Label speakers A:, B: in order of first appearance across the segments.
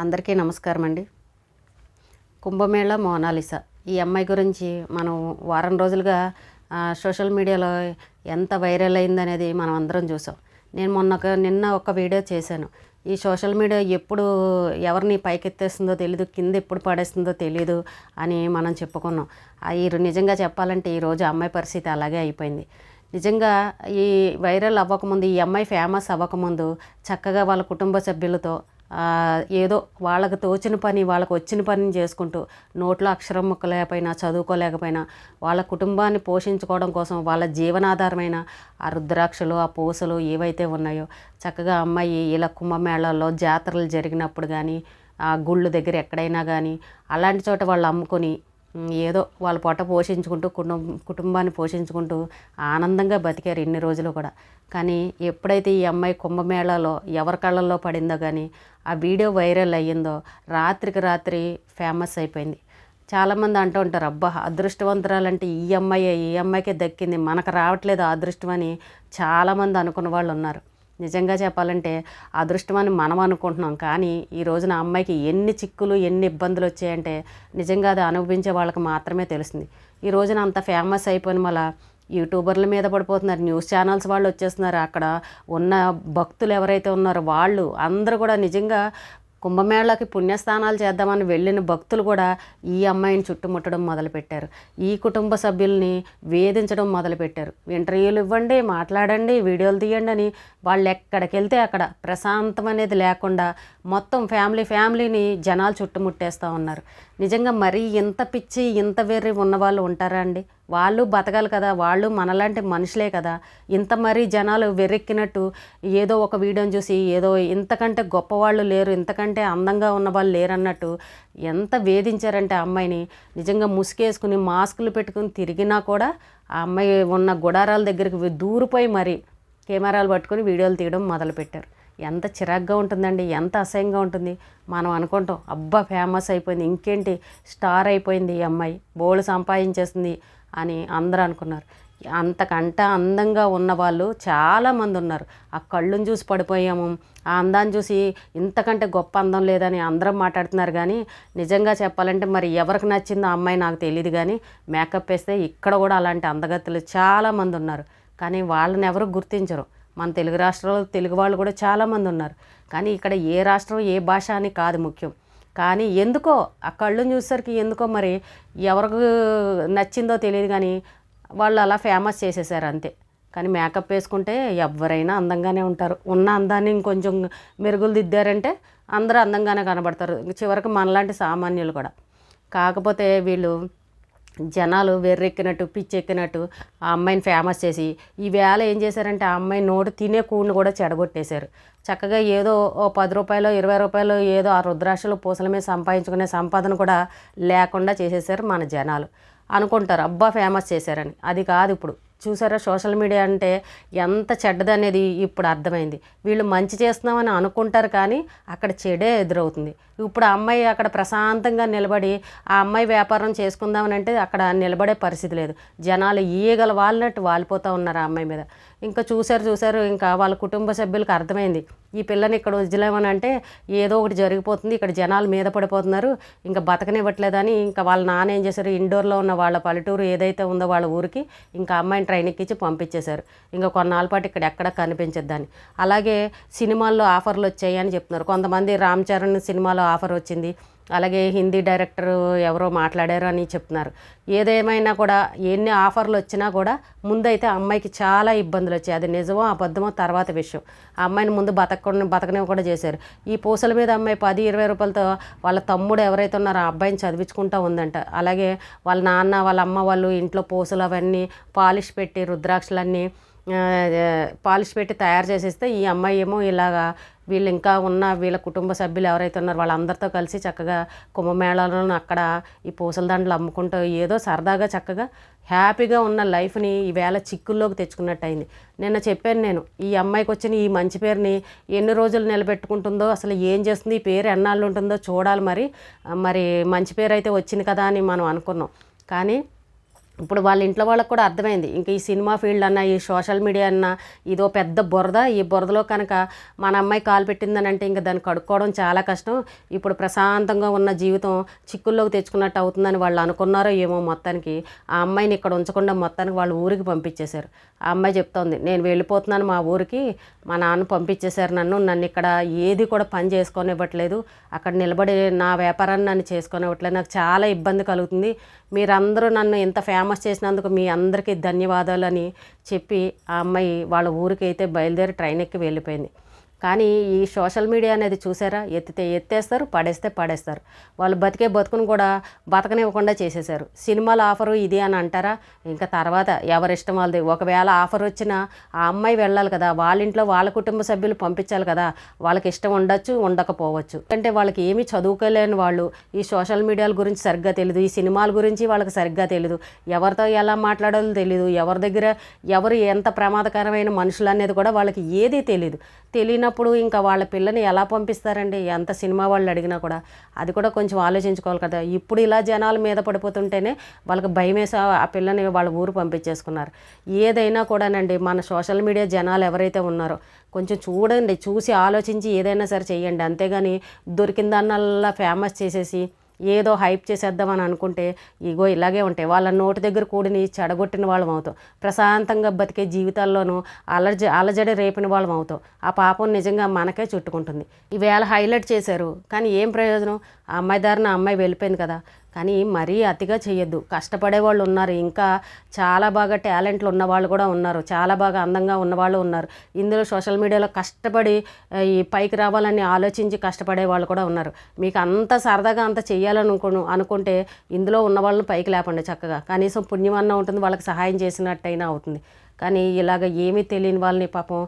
A: అందరికీ నమస్కారం అండి. కుంభమేళ మోనాలిసా. ఈ అమ్మాయి గురించి మనం వారం రోజులుగా సోషల్ మీడియాలో ఎంత వైరల్ అయిందనేది మనం అందరం చూసాం. నేను మొన్న నిన్న ఒక వీడియో చేశాను. ఈ సోషల్ మీడియా ఎప్పుడు ఎవరిని పైకెత్తేస్తుందో తెలియదు కింద ఎప్పుడు పడేస్తుందో తెలియదు అని మనం చెప్పుకున్నాం. ఆ ఈ నిజంగా చెప్పాలంటే ఈరోజు అమ్మాయి పరిస్థితి అలాగే అయిపోయింది. నిజంగా ఈ వైరల్ అవ్వకముందు ఈ అమ్మాయి ఫేమస్ అవ్వకముందు చక్కగా వాళ్ళ కుటుంబ సభ్యులతో ఏదో వాళ్ళకి తోచిన పని వాళ్ళకి వచ్చిన పనిని చేసుకుంటూ నోట్లో అక్షరం ముక్కలేకపోయినా చదువుకోలేకపోయినా వాళ్ళ కుటుంబాన్ని పోషించుకోవడం కోసం వాళ్ళ జీవనాధారమైన ఆ రుద్రాక్షలు ఆ పూసలు ఏవైతే ఉన్నాయో చక్కగా అమ్మాయి ఇలా కుంభమేళాల్లో జాతరలు జరిగినప్పుడు కానీ ఆ గుళ్ళు దగ్గర ఎక్కడైనా కానీ అలాంటి చోట వాళ్ళు అమ్ముకొని ఏదో వాళ్ళ పొట్ట పోషించుకుంటూ కుటుంబం కుటుంబాన్ని పోషించుకుంటూ ఆనందంగా బతికారు ఇన్ని రోజులు కూడా. కానీ ఎప్పుడైతే ఈ అమ్మాయి కుంభమేళాలో ఎవరి కళ్ళల్లో పడిందో కానీ ఆ వీడియో వైరల్ అయ్యిందో రాత్రికి రాత్రి ఫేమస్ అయిపోయింది. చాలామంది అంటూ ఉంటారు అబ్బా అదృష్టవంతురాలంటే ఈ అమ్మాయి ఈ అమ్మాయికే దక్కింది మనకు రావట్లేదు అదృష్టం అని చాలామంది అనుకున్న వాళ్ళు ఉన్నారు. నిజంగా చెప్పాలంటే అదృష్టం అని మనం అనుకుంటున్నాం. కానీ ఈ రోజున అమ్మాయికి ఎన్ని చిక్కులు ఎన్ని ఇబ్బందులు వచ్చాయంటే నిజంగా అది అనుభవించే వాళ్ళకి మాత్రమే తెలుస్తుంది. ఈ రోజున అంత ఫేమస్ అయిపోయిన మళ్ళా యూట్యూబర్ల మీద పడిపోతున్నారు న్యూస్ ఛానల్స్ వాళ్ళు వచ్చేస్తున్నారు. అక్కడ ఉన్న భక్తులు ఎవరైతే ఉన్నారో వాళ్ళు అందరూ కూడా నిజంగా కుంభమేళాకి పుణ్యస్థానాలు చేద్దామని వెళ్ళిన భక్తులు కూడా ఈ అమ్మాయిని చుట్టుముట్టడం మొదలుపెట్టారు. ఈ కుటుంబ సభ్యుల్ని వేధించడం మొదలుపెట్టారు. ఇంటర్వ్యూలు ఇవ్వండి మాట్లాడండి వీడియోలు తీయండి అని వాళ్ళు ఎక్కడికి వెళ్తే అక్కడ ప్రశాంతం అనేది లేకుండా మొత్తం ఫ్యామిలీ ఫ్యామిలీని జనాలు చుట్టుముట్టేస్తూ ఉన్నారు. నిజంగా మరీ ఇంత పిచ్చి ఇంత వెర్రి ఉన్న వాళ్ళు ఉంటారా అండి? వాళ్ళు బతకాలి కదా వాళ్ళు మనలాంటి మనుషులే కదా. ఇంత మరీ జనాలు వెర్రెక్కినట్టు ఏదో ఒక వీడియోని చూసి ఏదో ఇంతకంటే గొప్పవాళ్ళు లేరు ఇంతకంటే అందంగా ఉన్న వాళ్ళు లేరన్నట్టు ఎంత వేధించారంటే ఆ అమ్మాయిని. నిజంగా ముసుగేసుకుని మాస్కులు పెట్టుకుని తిరిగినా కూడా ఆ అమ్మాయి ఉన్న గుడారాల దగ్గరికి దూరిపోయి మరి కెమెరాలు పట్టుకొని వీడియోలు తీయడం మొదలుపెట్టారు. ఎంత చిరాగ్గా ఉంటుందండి ఎంత అసహ్యంగా ఉంటుంది. మనం అనుకుంటాం అబ్బా ఫేమస్ అయిపోయింది ఇంకేంటి స్టార్ అయిపోయింది ఈ అమ్మాయి బోళ్ళు సంపాదించేస్తుంది అని అందరూ అనుకున్నారు. అంతకంట అందంగా ఉన్న వాళ్ళు చాలామంది ఉన్నారు. ఆ కళ్ళును చూసి పడిపోయాము. ఆ అందాన్ని చూసి ఇంతకంటే గొప్ప అందం లేదని అందరం మాట్లాడుతున్నారు కానీ నిజంగా చెప్పాలంటే మరి ఎవరికి నచ్చిందో ఆ అమ్మాయి నాకు తెలియదు కానీ మేకప్ వేస్తే ఇక్కడ కూడా అలాంటి అందగత్తులు చాలామంది ఉన్నారు. కానీ వాళ్ళని ఎవరు గుర్తించరు. మన తెలుగు రాష్ట్రాల్లో తెలుగు వాళ్ళు కూడా చాలామంది ఉన్నారు. కానీ ఇక్కడ ఏ రాష్ట్రం ఏ భాష అని కాదు ముఖ్యం. కానీ ఎందుకో ఆ కళ్ళుని చూసేసరికి ఎందుకో మరి ఎవరికి నచ్చిందో తెలియదు కానీ వాళ్ళు అలా ఫేమస్ చేసేసారు అంతే. కానీ మేకప్ వేసుకుంటే ఎవరైనా అందంగానే ఉంటారు. ఉన్న అందాన్ని ఇంకొంచెం మెరుగులు దిద్దారంటే అందరూ అందంగానే కనబడతారు. చివరికి మనలాంటి సామాన్యులు కూడా. కాకపోతే వీళ్ళు జనాలు వెర్రెక్కినట్టు పిచ్చెక్కినట్టు ఆ అమ్మాయిని ఫేమస్ చేసి ఈ వేళ ఏం చేశారంటే ఆ అమ్మాయి నోటు తినే కూడిని కూడా చెడగొట్టేశారు. చక్కగా ఏదో ఓ పది రూపాయలు ఇరవై రూపాయలు ఏదో ఆ రుద్రాక్షలు పూసల మీద సంపాదించుకునే సంపాదన కూడా లేకుండా చేసేసారు మన జనాలు. అనుకుంటారు అబ్బా ఫేమస్ చేశారని. అది కాదు ఇప్పుడు. చూసారా సోషల్ మీడియా అంటే ఎంత చెడ్డదనేది ఇప్పుడు అర్థమైంది. వీళ్ళు మంచి చేస్తున్నామని అనుకుంటారు కానీ అక్కడ చెడే ఎదురవుతుంది. ఇప్పుడు ఆ అమ్మాయి అక్కడ ప్రశాంతంగా నిలబడి ఆ అమ్మాయి వ్యాపారం చేసుకుందామని అంటే అక్కడ నిలబడే పరిస్థితి లేదు. జనాలు ఈయగల వాళ్ళనట్టు వాలిపోతూ ఉన్నారు ఆ అమ్మాయి మీద. ఇంకా చూశారు చూశారు ఇంకా వాళ్ళ కుటుంబ సభ్యులకు అర్థమైంది. ఈ పిల్లని ఇక్కడ వదిలేమని అంటే ఏదో ఒకటి జరిగిపోతుంది ఇక్కడ జనాలు మీద పడిపోతున్నారు ఇంకా బతకనివ్వట్లేదని ఇంకా వాళ్ళ నాన్న ఏం చేశారు ఇండోర్లో ఉన్న వాళ్ళ పల్లెటూరు ఏదైతే ఉందో వాళ్ళ ఊరికి ఇంకా అమ్మాయిని ట్రైన్ ఎక్కించి పంపించేశారు. ఇంకా కొన్నాళ్ళ పాటు ఇక్కడ ఎక్కడ కనిపించద్దని. అలాగే సినిమాల్లో ఆఫర్లు వచ్చాయి అని చెప్తున్నారు. కొంతమంది రామ్ చరణ్ సినిమాలో ఆఫర్ వచ్చింది. అలాగే హిందీ డైరెక్టర్ ఎవరో మాట్లాడారు అని చెప్తున్నారు. ఏదేమైనా కూడా ఎన్ని ఆఫర్లు వచ్చినా కూడా ముందైతే అమ్మాయికి చాలా ఇబ్బందులు వచ్చాయి. అది నిజమో అబద్ధమో తర్వాత విషయం. ఆ అమ్మాయిని ముందు బతకకుండా బతకనివి కూడా చేశారు. ఈ పూసల మీద అమ్మాయి పది ఇరవై రూపాయలతో వాళ్ళ తమ్ముడు ఎవరైతే ఉన్నారో ఆ అబ్బాయిని చదివించుకుంటా ఉందంట. అలాగే వాళ్ళ నాన్న వాళ్ళ అమ్మ వాళ్ళు ఇంట్లో పూసలు అవన్నీ పాలిష్ పెట్టి రుద్రాక్షలన్నీ పాలిష్ పెట్టి తయారు చేసేస్తే ఈ అమ్మాయి ఏమో ఇలాగా వీళ్ళు ఇంకా ఉన్న వీళ్ళ కుటుంబ సభ్యులు ఎవరైతే ఉన్నారో వాళ్ళందరితో కలిసి చక్కగా కుంభమేళాలను అక్కడ ఈ పూసల దండలు అమ్ముకుంటూ ఏదో సరదాగా చక్కగా హ్యాపీగా ఉన్న లైఫ్ని ఈవేళ చిక్కుల్లోకి తెచ్చుకున్నట్టు అయింది నిన్న చెప్పాను నేను ఈ అమ్మాయికి వచ్చిన ఈ మంచి పేరుని ఎన్ని రోజులు నిలబెట్టుకుంటుందో అసలు ఏం చేస్తుంది ఈ పేరు ఎన్నాళ్ళు ఉంటుందో చూడాలి మరి. మరి మంచి పేరు అయితే వచ్చింది కదా అని మనం అనుకున్నాం. కానీ ఇప్పుడు వాళ్ళ ఇంట్లో వాళ్ళకి కూడా అర్థమైంది. ఇంకా ఈ సినిమా ఫీల్డ్ అన్న ఈ సోషల్ మీడియా అన్న ఇదో పెద్ద బురద. ఈ బురదలో కనుక మన అమ్మాయి కాలు పెట్టిందని అంటే ఇంకా దాన్ని కడుక్కోవడం చాలా కష్టం. ఇప్పుడు ప్రశాంతంగా ఉన్న జీవితం చిక్కుల్లోకి తెచ్చుకున్నట్టు అవుతుందని వాళ్ళు అనుకున్నారో ఏమో మొత్తానికి. ఆ అమ్మాయిని ఇక్కడ ఉంచకుండా మొత్తానికి వాళ్ళ ఊరికి పంపించేశారు. ఆ అమ్మాయి చెప్తోంది నేను వెళ్ళిపోతున్నాను మా ఊరికి. మా నాన్న పంపించేశారు నన్ను. నన్ను ఇక్కడ ఏది కూడా పని చేసుకొనివ్వట్లేదు. అక్కడ నిలబడి నా వ్యాపారాన్ని నన్ను చేసుకొనివ్వట్లేదు. నాకు చాలా ఇబ్బంది కలుగుతుంది. మీరందరూ నన్ను ఇంత ఫేమస్ చేసినందుకు మీ అందరికీ ధన్యవాదాలని చెప్పి ఆ అమ్మాయి వాళ్ళ ఊరికైతే బయలుదేరి ట్రైన్ ఎక్కి వెళ్ళిపోయింది. కానీ ఈ సోషల్ మీడియా అనేది చూసారా? ఎత్తితే ఎత్తేస్తారు పడేస్తే పడేస్తారు. వాళ్ళు బతికే బతుకును కూడా బతకనివ్వకుండా చేసేశారు. సినిమాల ఆఫరు ఇది అని అంటారా? ఇంకా తర్వాత ఎవరిష్టం వాళ్ళది. ఒకవేళ ఆఫర్ వచ్చినా ఆ అమ్మాయి వెళ్ళాలి కదా. వాళ్ళ ఇంట్లో వాళ్ళ కుటుంబ సభ్యులు పంపించాలి కదా. వాళ్ళకి ఇష్టం ఉండొచ్చు ఉండకపోవచ్చు. అంటే వాళ్ళకి ఏమీ చదువుకోలేని వాళ్ళు. ఈ సోషల్ మీడియాల గురించి సరిగ్గా తెలియదు ఈ సినిమాల గురించి వాళ్ళకి సరిగ్గా తెలియదు ఎవరితో ఎలా మాట్లాడాలో తెలియదు ఎవరి దగ్గర ఎవరు ఎంత ప్రమాదకరమైన మనుషులు అనేది కూడా వాళ్ళకి ఏదీ తెలియదు తెలియని తెలియనప్పుడు ఇంకా వాళ్ళ పిల్లని ఎలా పంపిస్తారండి? ఎంత సినిమా వాళ్ళు అడిగినా కూడా. అది కూడా కొంచెం ఆలోచించుకోవాలి కదా. ఇప్పుడు ఇలా జనాల మీద పడిపోతుంటేనే వాళ్ళకి భయం వేసి ఆ పిల్లని వాళ్ళ ఊరు పంపించేసుకున్నారు. ఏదైనా కూడానండి మన సోషల్ మీడియా జనాలు ఎవరైతే ఉన్నారో కొంచెం చూడండి చూసి ఆలోచించి ఏదైనా సరే చేయండి అంతేగాని దొరికిందాన్నల్లా ఫేమస్ చేసేసి ఏదో హైప్ చేసేద్దామని అనుకుంటే ఇగో ఇలాగే ఉంటాయి. వాళ్ళ నోటి దగ్గర కూడిని చెడగొట్టిన వాళ్ళం అవుతాం. ప్రశాంతంగా బతికే జీవితాల్లోనూ అలజ అలజడి రేపిన వాళ్ళం అవుతాం. ఆ పాపం నిజంగా మనకే చుట్టుకుంటుంది. ఈవేళ హైలైట్ చేశారు కానీ ఏం ప్రయోజనం? ఆ అమ్మాయి దారిన అమ్మాయి వెళ్ళిపోయింది కదా. కానీ మరీ అతిగా చేయొద్దు కష్టపడే వాళ్ళు ఉన్నారు. ఇంకా చాలా బాగా టాలెంట్లు ఉన్న వాళ్ళు కూడా ఉన్నారు. చాలా బాగా అందంగా ఉన్నవాళ్ళు ఉన్నారు. ఇందులో సోషల్ మీడియాలో కష్టపడి ఈ పైకి రావాలని ఆలోచించి కష్టపడే వాళ్ళు కూడా ఉన్నారు. మీకు అంత సరదాగా అంత చెయ్యాలనుకో అనుకుంటే ఇందులో ఉన్న వాళ్ళని పైకి లేపండి చక్కగా. కనీసం పుణ్యమన్నా ఉంటుంది వాళ్ళకి సహాయం చేసినట్టయినా అవుతుంది. కానీ ఇలాగ ఏమీ తెలియని వాళ్ళని పాపం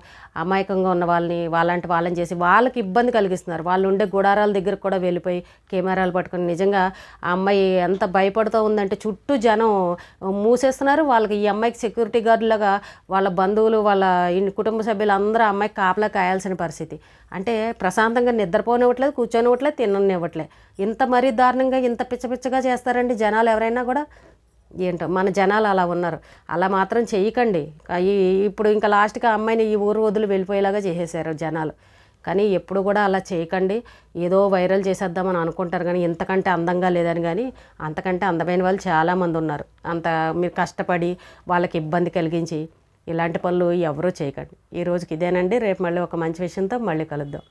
A: అమాయకంగా ఉన్న వాళ్ళని వాళ్ళంటి వాళ్ళని చేసి వాళ్ళకి ఇబ్బంది కలిగిస్తున్నారు. వాళ్ళు ఉండే గుడారాల దగ్గరకు కూడా వెళ్ళిపోయి కెమెరాలు పట్టుకుని నిజంగా ఆ అమ్మాయి ఎంత భయపడుతూ ఉందంటే చుట్టూ జనం మూసేస్తున్నారు. వాళ్ళకి ఈ అమ్మాయికి సెక్యూరిటీ గార్డులాగా వాళ్ళ బంధువులు వాళ్ళ కుటుంబ సభ్యులు అందరూ ఆ అమ్మాయికి కాపలా కాయాల్సిన పరిస్థితి. అంటే ప్రశాంతంగా నిద్రపోనివ్వట్లేదు కూర్చొనివ్వట్లేదు తిననివ్వట్లేదు. ఇంత మరీ దారుణంగా ఇంత పిచ్చ పిచ్చగా చేస్తారండి జనాలు ఎవరైనా కూడా. ఏంటో మన జనాలు అలా ఉన్నారు. అలా మాత్రం చేయకండి ఇప్పుడు ఇంకా లాస్ట్గా అమ్మాయిని ఈ ఊరు వదిలి వెళ్ళిపోయేలాగా చేసేసారు జనాలు. కానీ ఎప్పుడు కూడా అలా చేయకండి. ఏదో వైరల్ చేసేద్దామని అనుకుంటారు కానీ ఇంతకంటే అందంగా లేదని కానీ అంతకంటే అందమైన వాళ్ళు చాలామంది ఉన్నారు. అంత మీరు కష్టపడి వాళ్ళకి ఇబ్బంది కలిగించి ఇలాంటి పనులు ఎవరూ చేయకండి. ఈ రోజుకి ఇదేనండి. రేపు మళ్ళీ ఒక మంచి విషయంతో మళ్ళీ కలుద్దాం.